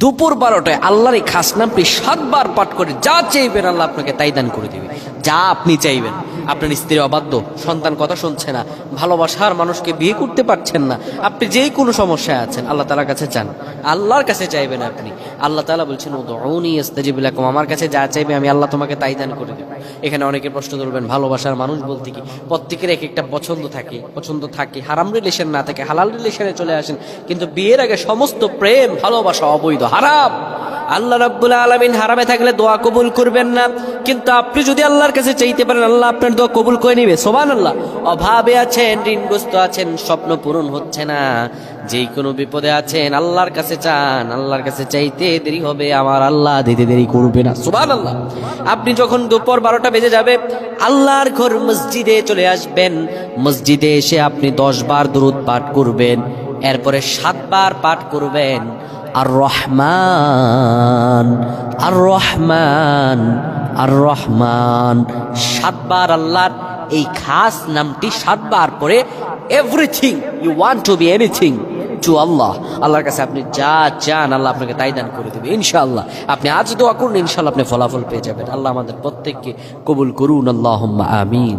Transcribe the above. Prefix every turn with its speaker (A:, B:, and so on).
A: দুপুর বারোটায় আল্লাহর এই খাস নামটি সাতবার পাঠ করে যা চাইবেন আল্লাহ আপনাকে তাই দান করে দেবে। যা আপনি চাইবেন। আপনার স্ত্রী অবাধ্য, সন্তান কথা শুনছে না, ভালোবাসার মানুষকে বিয়ে করতে পারছেন না। আপনি যেই কোনো সমস্যায় আছেন, আল্লাহ তালার কাছে চান আল্লাহর কাছে চাইবেন আপনি। আল্লাহ তালা বলছেন, উদউনি ইস্তাজিবুলাকুম আমার কাছে যা চাইবে আমি আল্লাহ তোমাকে তাই দান করে দেব। এখানে অনেকে প্রশ্ন করবেন, ভালোবাসার মানুষ বলতে কি? প্রত্যেকের এক একটা পছন্দ থাকে পছন্দ থাকে, হারাম রিলেশন না থাকে, হালাল রিলেশনে চলে আসেন। কিন্তু বিয়ের আগে সমস্ত প্রেম, ভালোবাসা অবৈধ, হারাম। আল্লাহ রাব্বুল আলামিন হারামে থাকলে দোয়া কবুল করবেন না। কিন্তু আপনি যদি আল্লাহর কাছে চাইতে পারেন, আল্লাহ আপনার দোয়া কবুল করে নিবে। সোবান আল্লাহ অভাবে আছেন, ঋণগ্রস্ত আছেন, স্বপ্ন পূরণ হচ্ছে না। যে কোনো বিপদে আছেন, আল্লাহর কাছে চান, আল্লাহর কাছে চাইতে দেরি হবে, আমার আল্লাহ দিতে দেরি করবে না। সোবান আল্লাহ আপনি যখন দুপুর বারোটা বেজে যাবে, আল্লাহর ঘর মসজিদে চলে আসবেন। মসজিদে এসে আপনি দশ বার দরুদ পাঠ করবেন। এরপরে সাতবার পাঠ করবেন আর রহমান আর রহমান আর রহমান সাতবার আল্লাহর এই খাস নামটি সাতবার পরে everything you want to be anything to Allah আল্লাহর কাছে আপনি যা চান আল্লাহ আপনাকে তাই দান করে দেবে, ইনশাআল্লাহ। আপনি আজ দোয়া করুন, ইনশাআল্লাহ আপনি ফলাফল পেয়ে যাবেন। আল্লাহ আমাদের প্রত্যেককে কবুল করুন আল্লাহ আমিন।